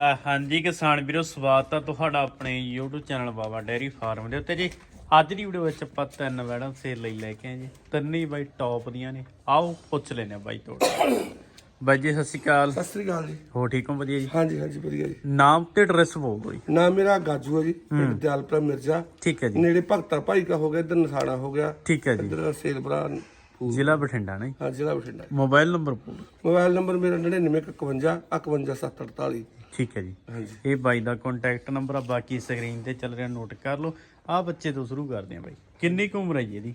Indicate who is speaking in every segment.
Speaker 1: ਹਾਂਜੀ ਕਿਸਾਨ ਵੀਰੋ ਸਵਾਗਤ ਹੈ ਤੁਹਾਡਾ ਆਪਣੇ YouTube channel Baba dairy farm ਦੇ ਉੱਤੇ ਜੀ। ਅੱਜ ਦੀ ਵੀਡੀਓ ਵਿੱਚ ਆਪਾਂ ਤਿੰਨ ਵੈੜਾਂ ਸੇਲ ਲਈ ਲੈ ਕੇ ਆਏ ਜੀ। ਤਿੰਨੇ ਬਾਈ ਟੌਪ ਦੀਆਂ ਨੇ। ਆਓ ਪੁੱਛ ਲੈਨੇ ਆ ਬਾਈ ਤੋਂ ਬਾਈ ਜੀ ਸਤਿ ਸ਼੍ਰੀ ਅਕਾਲ।
Speaker 2: ਸਤਿ ਸ੍ਰੀ ਅਕਾਲ ਜੀ।
Speaker 1: ਹੋ ਠੀਕ ਹੋ? ਵਧੀਆ ਜੀ?
Speaker 2: ਹਾਂਜੀ ਹਾਂਜੀ ਵਧੀਆ ਜੀ।
Speaker 1: ਨਾਮ ਤੇ ਐਡਰੈਸ ਬੋਲ ਜੀ।
Speaker 2: ਨਾਮ ਮੇਰਾ ਗਾਜੂ ਹੈ ਜੀ ਪਿੰਡ ਦਿਆਲਪੁਰਾ ਮਿਰਜ਼ਾ।
Speaker 1: ਠੀਕ ਹੈ ਜੀ।
Speaker 2: ਨੇੜੇ ਭਗਤਾ ਭਾਈ ਕਾ ਹੋ ਗਿਆ ਇੱਧਰ ਨਸਾੜਾ ਹੋ ਗਿਆ।
Speaker 1: ਠੀਕ ਹੈ ਜੀ।
Speaker 2: ਇੱਧਰ ਸੇਲਪੁਰਾ
Speaker 1: ਜ਼ਿਲ੍ਹਾ ਬਠਿੰਡਾ ਨਹੀਂ
Speaker 2: ਹਾਂ ਜ਼ਿਲ੍ਹਾ Bathinda.
Speaker 1: Mobile number
Speaker 2: mobile number ਮੇਰਾ 9951 51748
Speaker 1: ਠੀਕ ਹੈ ਜੀ।
Speaker 2: ਹਾਂਜੀ।
Speaker 1: ਇਹ ਬਾਈ ਦਾ ਕੰਟੈਕਟ ਨੰਬਰ ਆ ਬਾਕੀ ਸਕਰੀਨ ਤੇ ਚੱਲ ਰਿਹਾ ਨੋਟ ਕਰ ਲਓ। ਆ ਬੱਚੇ ਤੋਂ ਸ਼ੁਰੂ ਕਰਦੇ ਆ ਬਾਈ। ਕਿੰਨੀ ਕੁ ਉਮਰ ਹੈ ਜੀ ਇਹਦੀ?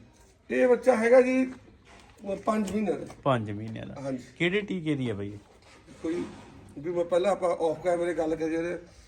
Speaker 2: ਇਹ ਬੱਚਾ ਹੈਗਾ ਜੀ 5 ਮਹੀਨੇ ਦਾ।
Speaker 1: 5 ਮਹੀਨਿਆਂ ਦਾ।
Speaker 2: ਹਾਂਜੀ।
Speaker 1: ਕਿਹੜੇ ਟੀਕੇ ਦੀ ਹੈ ਬਾਈ?
Speaker 2: ਕੋਈ ਵੀ ਮੈਂ ਪਹਿਲਾਂ ਆਪਾਂ ਆਫ ਕੈਮਰੇ ਗੱਲ ਤੇ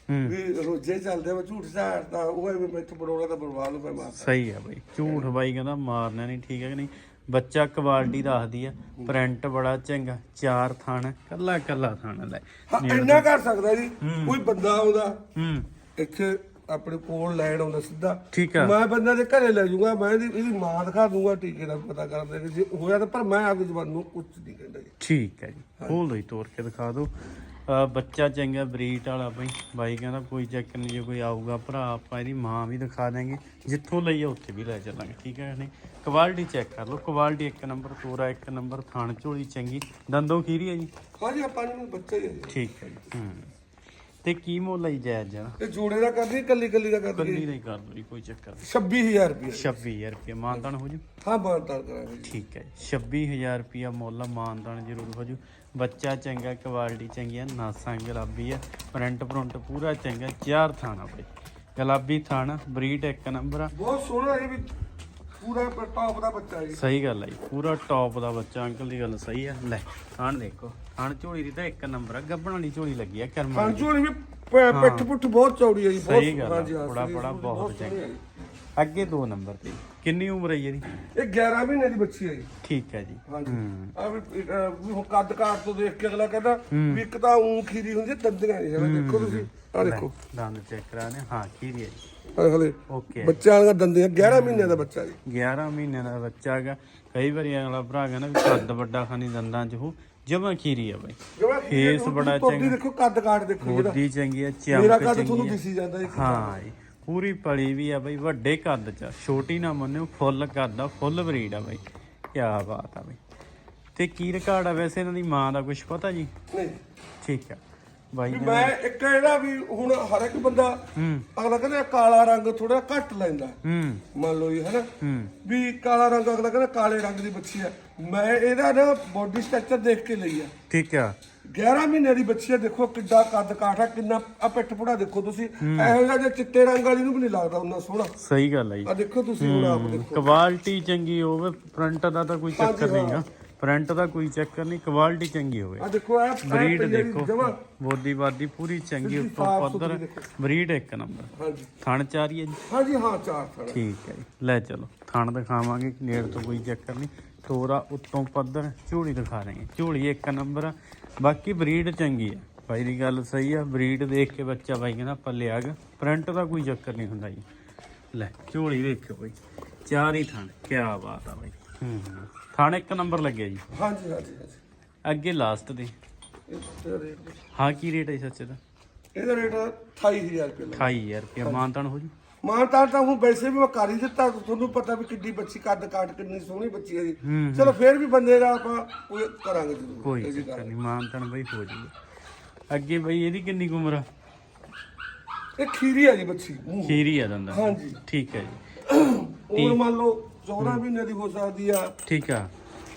Speaker 1: ਹੂੰ।
Speaker 2: ਵੀ ਰੋਜੇ ਚੱਲਦੇ ਆ ਮੈਂ ਝੂਠ ਝਾੜਦਾ ਉਹ ਐਵੇਂ ਮੈਥੋਂ ਬਰੋੜਾ ਦਾ ਬਰਵਾ ਲੂ ਮੈਂ ਮਾਰ
Speaker 1: ਸਹੀ ਆ ਬਾਈ। ਝੂਠ ਬਾਈ ਕਹਿੰਦਾ ਮਾਰਨਾ ਨਹੀਂ ਠੀਕ ਹੈ ਕਿ ਨਹੀਂ? ਬੱਚਾ ਕੁਆਲਿਟੀ ਦੱਸਦੀ ਆ ਪ੍ਰਿੰਟ ਬੜਾ ਚੰਗਾ ਚਾਰ ਥਣ। ਕੱਲਾ ਕੱਲਾ ਥਣ ਲੈ।
Speaker 2: ਹਾਂ ਇੰਨਾ ਕਰ ਸਕਦਾ ਜੀ ਕੋਈ ਬੰਦਾ ਆਉਂਦਾ
Speaker 1: ਹੂੰ।
Speaker 2: ਇੱਥੇ ਆਪਣੇ ਕੋਲ ਲੈਣ ਆਉਂਦਾ ਸਿੱਧਾ।
Speaker 1: ਠੀਕ ਆ।
Speaker 2: ਮੈਂ ਬੰਦਾ ਦੇ ਘਰੇ ਲੈ ਜਾਊਗਾ ਮੈਂ ਇਹਦੀ ਇਹਦੀ ਮਾਂ ਦਿਖਾ ਦੂੰਗਾ ਟੀਕੇ ਦਾ ਪਤਾ ਕਰ ਦੇ ਜੇ ਹੋਇਆ ਤਾਂ ਪਰ ਮੈਂ ਆਪਦੀ ਜ਼ਬਾਨ ਨੂੰ ਕੁਝ ਨਹੀਂ ਕਹਿੰਦਾ ਜੀ।
Speaker 1: ਠੀਕ ਹੈ ਜੀ। ਖੋਲ ਦੋ ਤੋੜ ਕੇ ਦਿਖਾ ਦਿਓ ਅਹ ਬੱਚਾ ਚੰਗਾ ਬਰੀਟ ਵਾਲਾ ਬਾਈ। ਬਾਈ ਕਹਿੰਦਾ ਕੋਈ ਚੱਕਰ ਨਹੀਂ ਜੇ ਕੋਈ ਆਊਗਾ ਭਰਾ ਆਪਾਂ ਇਹਦੀ ਮਾਂ ਵੀ ਦਿਖਾ ਦਾਂਗੇ ਜਿੱਥੋਂ ਲਈ ਆ ਉੱਥੇ ਵੀ ਲੈ ਚੱਲਾਂਗੇ ਠੀਕ ਹੈ ਨਹੀਂ? ਕੁਆਲਿਟੀ ਚੈੱਕ ਕਰ ਲਓ ਕੁਆਲਿਟੀ ਇੱਕ ਨੰਬਰ ਤੋਰਾ ਇੱਕ ਨੰਬਰ ਥਾਣ ਝੋਲੀ ਚੰਗੀ। ਦੰਦੋਂ ਖੀਰੀ ਹੈ ਜੀ?
Speaker 2: ਹਾਂਜੀ ਆਪਾਂ ਨੂੰ ਬੱਚਾ ਹੀ ਹੈ ਜੀ
Speaker 1: ਠੀਕ ਹੈ ਜੀ ਹੂੰ। ਤੇ ਕੀ ਮੁੱਲ ਲਈ ਜਾਇਜ਼ ਜਣਾ?
Speaker 2: ਇਹ ਜੋੜੇ ਦਾ ਕਰਦੀ ਕੱਲੀ ਕੱਲੀ ਦਾ ਕਰਦੀ
Speaker 1: ਕੱਲੀ ਦਾ ਹੀ ਕਰ ਦੋ ਜੀ ਕੋਈ ਚੱਕਰ ਨਹੀਂ।
Speaker 2: 26000 ਰੁਪਏ।
Speaker 1: 26000 ਰੁਪਏ ਮਾਨਦਾਨ ਹੋ ਜੂ?
Speaker 2: ਹਾਂ ਬਾਤਾਂ ਕਰਾਂਗੇ ਜੀ।
Speaker 1: ਠੀਕ ਹੈ 26000 ਰੁਪਿਆ ਮੁੱਲ ਮਾਨਦਾਨ ਜ਼ਰੂਰ ਹੋ ਜੂ। ਬੱਚਾ ਚੰਗਾ ਕੁਆਲਿਟੀ ਚੰਗੀ ਆ ਨਾਸਾਂ ਗੁਲਾਬੀ ਆ ਪ੍ਰਿੰਟ ਪ੍ਰਿੰਟ ਪੂਰਾ ਚੰਗਾ ਚਾਰ ਥਾਣਾ ਬਈ। ਗੁਲਾਬੀ ਥਾਣਾ ਬਰੀਡ ਇੱਕ ਨੰਬਰ ਆ।
Speaker 2: ਬਹੁਤ ਸੋਹਣਾ ਇਹ ਵੀ। ਪੂਰਾ ਟੌਪ ਦਾ ਬੱਚਾ ਹੈ ਜੀ।
Speaker 1: ਸਹੀ ਗੱਲ ਆ ਜੀ ਪੂਰਾ ਟੌਪ ਦਾ ਬੱਚਾ ਅੰਕਲ ਦੀ ਗੱਲ ਸਹੀ ਆ। ਲੈ ਥਾਣ ਦੇਖੋ ਥਾਣ ਝੋਲੀ ਦੀ ਤਾਂ ਇੱਕ ਨੰਬਰ ਆ ਗੱਬਣ ਵਾਲੀ ਝੋਲੀ ਲੱਗੀ ਆ ਕਰਮਾਂ ਦੀ
Speaker 2: ਕਾਂਚੂ ਵੀ ਪਿੱਠ ਪੁੱਠ ਬਹੁਤ ਚੌੜੀ ਹੈ ਜੀ ਬਹੁਤ
Speaker 1: ਸਹੀ ਗੱਲ
Speaker 2: ਹਾਂ,
Speaker 1: ਬੜਾ ਬੜਾ ਬਹੁਤ ਚੰਗਾ।
Speaker 2: ਹੈ।
Speaker 1: ਅੱਗੇ ਦੋ ਨੰਬਰ ਤੇ। ਕਿੰਨੀ ਉਮਰ ਹੈ ਜੀ ਇਹਦੀ?
Speaker 2: ਇਹ 11 ਮਹੀਨੇ ਦੀ ਬੱਚੀ ਹੈ ਜੀ।
Speaker 1: ਠੀਕ ਹੈ ਜੀ।
Speaker 2: ਹਾਂਜੀ। ਆ ਵੀ ਇਹ, ਅਹ, ਵੀ ਹੁਣ ਕੱਦ ਕਾਟ ਤੋਂ ਦੇਖ ਕੇ ਅਗਲਾ ਕਹਿੰਦਾ ਵੀ ਇੱਕ ਤਾਂ ਊਂ ਖੀਰੀ ਹੁੰਦੀ ਹੈ ਦੰਦੀਆਂ ਨਹੀਂ ਹੈ ਦੇਖੋ ਤੁਸੀਂ ਆ ਦੇਖੋ।
Speaker 1: ਦੰਦ ਚੈੱਕ ਕਰਾਣੇ ਹਾਂ ਕੀ ਹੈ ਜੀ।
Speaker 2: ਆਹ ਹਲੇ
Speaker 1: ਓਕੇ।
Speaker 2: ਬੱਚਿਆਂ ਦਾ ਦੰਦੀਆਂ 11 ਮਹੀਨਿਆਂ ਦਾ ਬੱਚਾ ਜੀ।
Speaker 1: 11 ਮਹੀਨਿਆਂ ਦਾ ਬੱਚਾ ਹੈਗਾ। ਕਈ ਵਾਰੀ ਅਗਲਾ ਭਰਾ ਕਹਿੰਦਾ ਵੀ ਕੱਦ ਵੱਡਾ ਖਾਨੀ ਦੰਦਾਂ ਚ ਹੋ। ਜਮਾ ਖੀਰੀ ਆ ਬਾਈ। ਫੇਸ ਬੜਾ ਚੰਗਾ।
Speaker 2: ਦੇਖੋ ਕੱਦ ਕਾਟ ਦੇਖੋ ਜਿਹੜਾ।
Speaker 1: ਚੰਗੀ ਆ
Speaker 2: ਮੇਰਾ ਕੱਦ ਤੁਹਾਨੂੰ
Speaker 1: ਚੰਗੀ ਆ।
Speaker 2: ਦਿਸੀ ਜਾਂਦਾ ਜੀ
Speaker 1: ਹਾਂ ਜੀ। ਪੂਰੀ ਪਲੀ ਵੀ ਆ ਬਾਈ ਵੱਡੇ ਕੱਦ ਚ ਛੋਟੀ ਨਾ ਮੰਨਿਓ ਫੁੱਲ ਕੱਦ ਆ ਫੁੱਲ ਬਰੀਡ ਆ ਬਾਈ। ਕੀ ਬਾਤ ਆ ਬਾਈ। ਤੇ ਕੀ ਰਿਕਾਰਡ ਆ ਵੈਸੇ ਇਹਨਾਂ ਦੀ ਮਾਂ ਦਾ ਕੁਝ ਪਤਾ ਜੀ?
Speaker 2: ਨਹੀਂ।
Speaker 1: ਠੀਕ ਆ। ਬਾਈ
Speaker 2: ਵੀ
Speaker 1: ਨੇ-
Speaker 2: ਮੈਂ ਇੱਕ ਇਹਦਾ ਵੀ ਹੁਣ ਹਰ ਇੱਕ ਬੰਦਾ
Speaker 1: ਹੂੰ।
Speaker 2: ਅਗਲਾ ਕਹਿੰਦਾ ਕਾਲਾ ਰੰਗ ਥੋੜਾ ਘੱਟ ਲੈਂਦਾ।
Speaker 1: ਹੂੰ।
Speaker 2: ਮੰਨ ਲਓ ਜੀ ਹੈਨਾ?
Speaker 1: ਹੂੰ।
Speaker 2: ਵੀ ਕਾਲਾ ਰੰਗ ਅਗਲਾ ਕਹਿੰਦਾ ਕਾਲੇ ਰੰਗ ਦੀ ਬੱਚੀ ਹੈ ਮੈਂ ਇਹਦਾ ਨਾ ਬੋਡੀ ਸਟਰਕਚਰ ਦੇਖ ਕੇ ਲਈ ਆ।
Speaker 1: ਠੀਕ ਆ।
Speaker 2: 11 ਮਹੀਨੇ ਦੀ ਬੱਚੀ ਹੈ ਦੇਖੋ ਕਿੱਡਾ ਕੱਦ ਕਾਠਾ ਕਿੰਨਾ ਆ ਪਿੱਠ ਪੁੜਾ ਦੇਖੋ ਤੁਸੀਂ। ਇਹੋ ਜਿਹਾ ਜੇ ਚਿੱਟੇ ਰੰਗ ਵਾਲੀ ਨੂੰ ਵੀ ਨਹੀਂ ਲੱਗਦਾ ਉਹਨਾਂ ਸੋਹਣਾ।
Speaker 1: ਸਹੀ ਗੱਲ ਆ ਜੀ।
Speaker 2: ਆ ਦੇਖੋ ਤੁਸੀਂ ਹੁਣ ਆਪ ਦੇਖੋ।
Speaker 1: ਕੁਆਲਿਟੀ ਚੰਗੀ ਹੋਵੇ ਪ੍ਰਿੰਟ ਦਾ ਤਾਂ ਕੋਈ ਚੱਕਰ ਨਹੀਂਗਾ ਪ੍ਰਿੰਟ ਦਾ ਕੋਈ ਚੱਕਰ ਨਹੀਂ ਕੁਆਲਿਟੀ ਚੰਗੀ ਹੋਵੇ।
Speaker 2: ਆ ਦੇਖੋ ਇਹ
Speaker 1: ਬਰੀਡ ਦੇਖੋ ਬੋਦੀ ਬਾਦੀ ਪੂਰੀ ਚੰਗੀ ਉੱਤੋਂ ਪੱਧਰ। ਬਰੀਡ ਇੱਕ ਨੰਬਰ
Speaker 2: ਹਾਂਜੀ।
Speaker 1: ਥਣ ਚਾਰੀ ਹੈ ਜੀ?
Speaker 2: ਹਾਂਜੀ ਹਾਂ ਚਾਰ ਥਣ।
Speaker 1: ਠੀਕ ਹੈ ਜੀ ਲੈ ਚਲੋ ਥਣ ਦਿਖਾਵਾਂਗੇ ਨੇੜ ਤੋਂ ਕੋਈ ਚੱਕਰ ਨਹੀਂ। ਤੋਰਾ ਉੱਤੋਂ ਪੱਧਰ ਝੋਲੀ ਦਿਖਾ ਰਹੇ ਝੋਲੀ ਇੱਕ ਨੰਬਰ ਆ ਬਾਕੀ ਬਰੀਡ ਚੰਗੀ ਆ ਬਾਈ ਦੀ ਗੱਲ ਸਹੀ ਆ ਬਰੀਡ ਦੇਖ ਕੇ ਬੱਚਾ ਬਾਈ ਕਹਿੰਦਾ ਪੱਲੇ ਆ ਗਿਆ ਪ੍ਰਿੰਟ ਦਾ ਕੋਈ ਚੱਕਰ ਨਹੀਂ ਹੁੰਦਾ ਜੀ। ਲੈ ਝੋਲੀ ਵੇਖਿਓ ਬਾਈ ਚਾਰ ਹੀ ਥਣ ਕੀ ਬਾਤ ਆ ਬਾਈ। ਹੂੰ। ਥਣ ਇੱਕ ਨੰਬਰ ਲੱਗਿਆ ਜੀ।
Speaker 2: ਹਾਂਜੀ ਹਾਂਜੀ ਹਾਂਜੀ।
Speaker 1: ਅੱਗੇ ਲਾਸਟ ਦੇ
Speaker 2: ਇਹਦਾ ਰੇਟ
Speaker 1: ਹਾਂ ਕੀ ਰੇਟ ਹੈ ਸੱਚ ਦਾ
Speaker 2: ਇਹਦਾ ਰੇਟ 28000 ਰੁਪਏ ਲੱਗਾ।
Speaker 1: 28000 ਰੁਪਏ। ਮਾਨਤਾਨ ਹੋ ਜੀ?
Speaker 2: ਮਾਨਤਾਨ ਤਾਂ ਹੁਣ ਵੈਸੇ ਵੀ ਮੈਂ ਕਰ ਹੀ ਦਿੱਤਾ ਤੁਹਾਨੂੰ ਪਤਾ ਵੀ ਕਿੱਡੀ ਬੱਚੀ ਕੱਦ ਕਾਟ ਕਿੰਨੀ ਸੋਹਣੀ ਬੱਚੀ ਹੈ ਜੀ।
Speaker 1: ਹੂੰ।
Speaker 2: ਚਲੋ ਫੇਰ ਵੀ ਬੰਦੇ ਦਾ ਆਪਾਂ ਕੋਈ ਕਰਾਂਗੇ ਜ਼ਰੂਰ।
Speaker 1: ਕੋਈ ਚੱਕਰ
Speaker 2: ਗੱਲ।
Speaker 1: ਨਹੀਂ ਮਾਨਤਾਨ ਬਈ ਹੋ ਜੂਗਾ। ਅੱਗੇ ਬਈ ਇਹਦੀ ਕਿੰਨੀ ਕੁ ਉਮਰ ਆ?
Speaker 2: ਇਹ ਖੀਰੀ ਹੈ ਜੀ ਬੱਚੀ।
Speaker 1: ਖੀਰੀ ਆ ਦੰਦਾ
Speaker 2: ਹਾਂਜੀ।
Speaker 1: ਠੀਕ ਹੈ ਜੀ।
Speaker 2: ਹੁਣ ਮੰਨ ਲਓ 14 ਮਹੀਨੇ ਦੀ ਹੋ ਸਕਦੀ ਆ।
Speaker 1: ਠੀਕ ਆ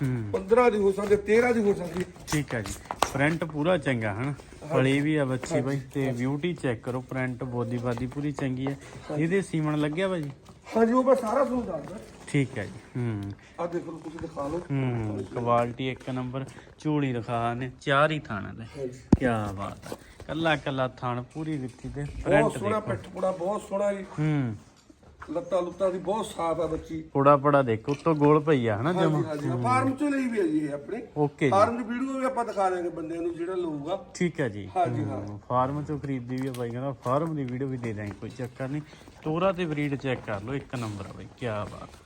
Speaker 1: ਹੂੰ।
Speaker 2: 15 ਦੀ ਹੋ ਸਕਦੀ ਆ, 13 ਦੀ ਹੋ ਸਕਦੀ।
Speaker 1: ਠੀਕ ਆ ਜੀ। ਪ੍ਰਿੰਟ ਪੂਰਾ ਚੰਗਾ ਹਨ? ਫਲੀ ਵੀ ਆ ਬੱਚੀ ਬਾਈ ਤੇ ਬਿਊਟੀ ਚੈੱਕ ਕਰੋ ਪ੍ਰਿੰਟ ਬੋਦੀ ਬਾਦੀ ਪੂਰੀ ਚੰਗੀ ਹੈ ਇਹਦੇ ਸੀਮਣ ਲੱਗਿਆ ਵਾ ਜੀ
Speaker 2: ਹਾਂਜੀ ਉਹ ਮੈਂ ਸਾਰਾ ਤੁਹਾਨੂੰ ਦੱਸਦਾ
Speaker 1: ਠੀਕ ਹੈ ਜੀ ਹੂੰ।
Speaker 2: ਆ ਦੇਖੋ ਤੁਸੀਂ ਦਿਖਾ ਲਓ।
Speaker 1: ਹੂੰ ਕੁਆਲਿਟੀ ਇੱਕ ਨੰਬਰ ਝੋਲੀ ਦਿਖਾ ਨੇ ਚਾਰ ਹੀ ਥਾਣਾ
Speaker 2: ਹਾਂਜੀ।
Speaker 1: ਕੀ ਬਾਤ ਆ। ਕੱਲਾ ਕੱਲਾ ਥਾਣ ਪੂਰੀ ਦਿੱਤੀ ਤੇ
Speaker 2: ਬਹੁਤ
Speaker 1: ਪ੍ਰਿੰਟ
Speaker 2: ਸੋਹਣਾ
Speaker 1: ਦੇਖੋ।
Speaker 2: ਪਿੱਠ ਪੁੜਾ ਬਹੁਤ ਸੋਹਣਾ ਜੀ।
Speaker 1: ਹੂੰ।
Speaker 2: ਲੱਤਾਂ ਲੁੱਤਾਂ ਦੀ ਬਹੁਤ ਸਾਫ਼ ਆ ਬੱਚੀ।
Speaker 1: ਪੋੜਾ ਪੜਾ ਦੇਖੋ ਉੱਤੋਂ ਗੋਲ ਪਈ ਆ ਹਨਾ ਜਮਾ?
Speaker 2: ਹਾਂਜੀ ਫਾਰਮ ਚੋਂ ਲਈ ਵੀ ਹੈ ਜੀ ਇਹ ਆਪਣੀ।
Speaker 1: ਓਕੇ ਜੀ।
Speaker 2: ਫਾਰਮ ਦੀ ਵੀਡੀਓ ਵੀ ਆਪਾਂ ਦਿਖਾ ਦੇਵਾਂਗੇ ਬੰਦਿਆਂ ਨੂੰ ਜਿਹੜਾ ਲਊਗਾ।
Speaker 1: ਠੀਕ ਹੈ ਜੀ।
Speaker 2: ਹਾਂਜੀ ਹਾਂ।
Speaker 1: ਫਾਰਮ ਚੋਂ ਖਰੀਦੀ ਵੀ ਆ ਬਾਈ ਕਹਿੰਦਾ ਫਾਰਮ ਦੀ ਵੀਡੀਓ ਵੀ ਦੇ ਦਾਂਗੇ ਕੋਈ ਚੱਕਰ ਨਹੀਂ। ਤੋਰਾ ਤੇ ਬਰੀਡ ਚੈੱਕ ਕਰ ਲਓ ਇੱਕ ਨੰਬਰ ਆ ਬਾਈ ਕੀ ਬਾਤ।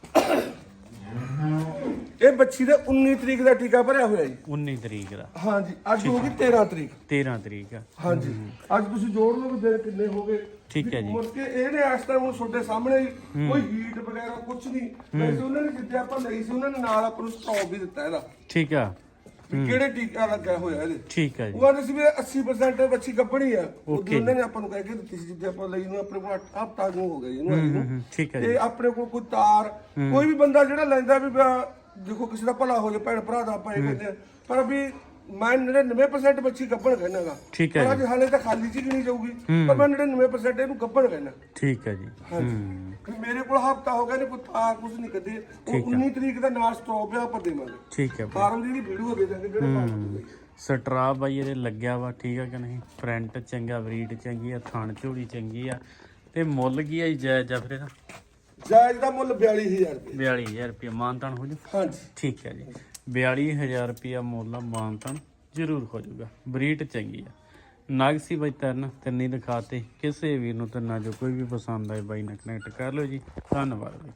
Speaker 2: ਇਹ ਬੱਚੀ ਦੇ 19 ਤਰੀਕ ਦਾ ਟੀਕਾ ਭਰਿਆ ਹੋਇਆ ਜੀ।
Speaker 1: 19 ਤਰੀਕ ਦਾ।
Speaker 2: ਹਾਂਜੀ ਅੱਜ ਹੋ ਗਈ 13 ਤਰੀਕ।
Speaker 1: 13 ਤਰੀਕ ਆ।
Speaker 2: ਹਾਂਜੀ ਅੱਜ ਤੁਸੀਂ ਜੋੜ ਲਓ ਵੀ ਦਿਨ ਕਿੰਨੇ ਹੋ ਗਏ।
Speaker 1: ਠੀਕ ਹੈ ਜੀ।
Speaker 2: ਮੁੜ ਕੇ ਇਹਨੇ ਇਸ ਟਾਈਮ ਹੁਣ ਤੁਹਾਡੇ ਸਾਹਮਣੇ ਕੋਈ ਹੀਟ ਵਗੈਰਾ ਕੁਝ ਨਹੀਂ। ਵੈਸੇ ਉਹਨਾਂ ਨੇ ਜਿੱਦੇ ਆਪਾਂ ਲਈ ਸੀ ਉਹਨਾਂ ਨੇ ਨਾਲ ਆਪਾਂ ਨੂੰ ਸਟਾਪ ਵੀ ਦਿੱਤਾ ਇਹਦਾ।
Speaker 1: ਠੀਕ ਆ।
Speaker 2: ਵੀ ਕਿਹੜੇ ਟੀਕਾ ਲੱਗਾ ਹੋਇਆ ਇਹਦੇ?
Speaker 1: ਠੀਕ ਆ ਜੀ।
Speaker 2: ਉਹ ਆਂਦੇ ਸੀ ਵੀ 80% ਬੱਚੀ ਗੱਭਣੀ ਆ। ਉਹ
Speaker 1: Okay
Speaker 2: ਉਹਨਾਂ ਨੇ ਆਪਾਂ ਨੂੰ ਕਹਿ ਕੇ ਦਿੱਤੀ ਸੀ ਜਿੱਦੇ ਆਪਾਂ ਲਈ ਨੂੰ ਆਪਣੇ ਕੋਲ ਹਫਤਾ ਨੂੰ ਹੋ ਗਿਆ ਜੀ ਇਹਨੂੰ ਆਈ ਨੂੰ।
Speaker 1: ਹੂੰ, ਠੀਕ ਹੈ
Speaker 2: ਤੇ
Speaker 1: ਜੀ
Speaker 2: ਆਪਣੇ ਕੋਲ ਕੋਈ ਤਾਰ ਕੋਈ ਵੀ ਬੰਦਾ ਜਿਹੜਾ ਲੈਂਦਾ ਵੀ ਬਾ- ਦੇਖੋ ਕਿਸੇ ਦਾ ਭਲਾ ਹੋ ਜਾਏ ਭੈਣ ਭਰਾ ਦਾ ਆਪਾਂ ਇਹ ਕਹਿੰਦੇ ਆ। ਪਰ ਵੀ ਮੈਂ 99% ਬੱਚੀ ਗੱਭਣ ਕਹਿਣਾਗਾ
Speaker 1: ਠੀਕ ਹੈ
Speaker 2: ਪਰ ਅੱਜ ਹਾਲੇ ਤਾਂ ਖਾਲੀ ਚ ਨਹੀਂ ਜਾਊਗੀ। ਪਰ ਮੈਂ 99% ਇਹਨੂੰ ਗੱਭਣ ਕਹਿਣਾ
Speaker 1: ਠੀਕ ਆ ਜੀ।
Speaker 2: ਹਾਂਜੀ। ਕਿ ਮੇਰੇ ਕੋਲ ਹਫਤਾ ਹੋ ਗਿਆ ਨੇ ਕੋਈ ਤਾਰ ਕੁਝ ਨਹੀਂ ਕਦੇ ਉਹ 19 ਤਰੀਕ ਦਾ ਨਾਲ ਸਟਾਪ ਆ ਆਪਾਂ ਦੇਵਾਂਗੇ।
Speaker 1: ਠੀਕ ਆ ਬਾਈ।
Speaker 2: ਫਾਰਮ ਦੀ ਜਿਹੜੀ ਵੀਡੀਓ ਦੇ ਦਾਂਗੇ ਜਿਹੜੇ ਫਾਰਮ ਦੀ
Speaker 1: ਸਟਰਾ ਬਾਈ ਇਹਦੇ ਲੱਗਿਆ ਵਾ ਠੀਕ ਆ ਕਿ ਨਹੀਂ? ਫਰੰਟ ਚੰਗਾ ਬਰੀਡ ਚੰਗੀ ਆ ਥਣ ਝੋਲੀ ਚੰਗੀ ਆ। ਤੇ ਮੁੱਲ ਕੀ ਆ ਜੀ ਜਾਇਜ਼ ਆ ਫਿਰ ਇਹਦਾ?
Speaker 2: ਜਾਇਜ਼ ਦਾ ਮੁੱਲ 42000 ਰੁਪਏ।
Speaker 1: 42000 ਰੁਪਏ ਮਾਨਤਾਨ ਹੋ ਜੂ?
Speaker 2: ਹਾਂਜੀ।
Speaker 1: ਠੀਕ ਹੈ ਜੀ। 42000 ਰੁਪਿਆ ਮੁੱਲ ਆ ਮਾਨਤਾਨ ਜ਼ਰੂਰ ਹੋ ਜਾਊਗਾ। ਬਰੀਡ ਚੰਗੀ ਆ। ਨਾਗ ਸੀ ਬਾਈ ਤਰਨ ਤਿੰਨੇ ਦਿਖਾਤੇ ਕਿਸੇ ਵੀਰ ਨੂੰ ਤਿੰਨਾਂ ਜੋ ਕੋਈ ਵੀ ਪਸੰਦ ਆਏ ਬਾਈ ਨਾਲ ਕਨੈਕਟ ਕਰ ਲਓ ਜੀ। ਧੰਨਵਾਦ ਜੀ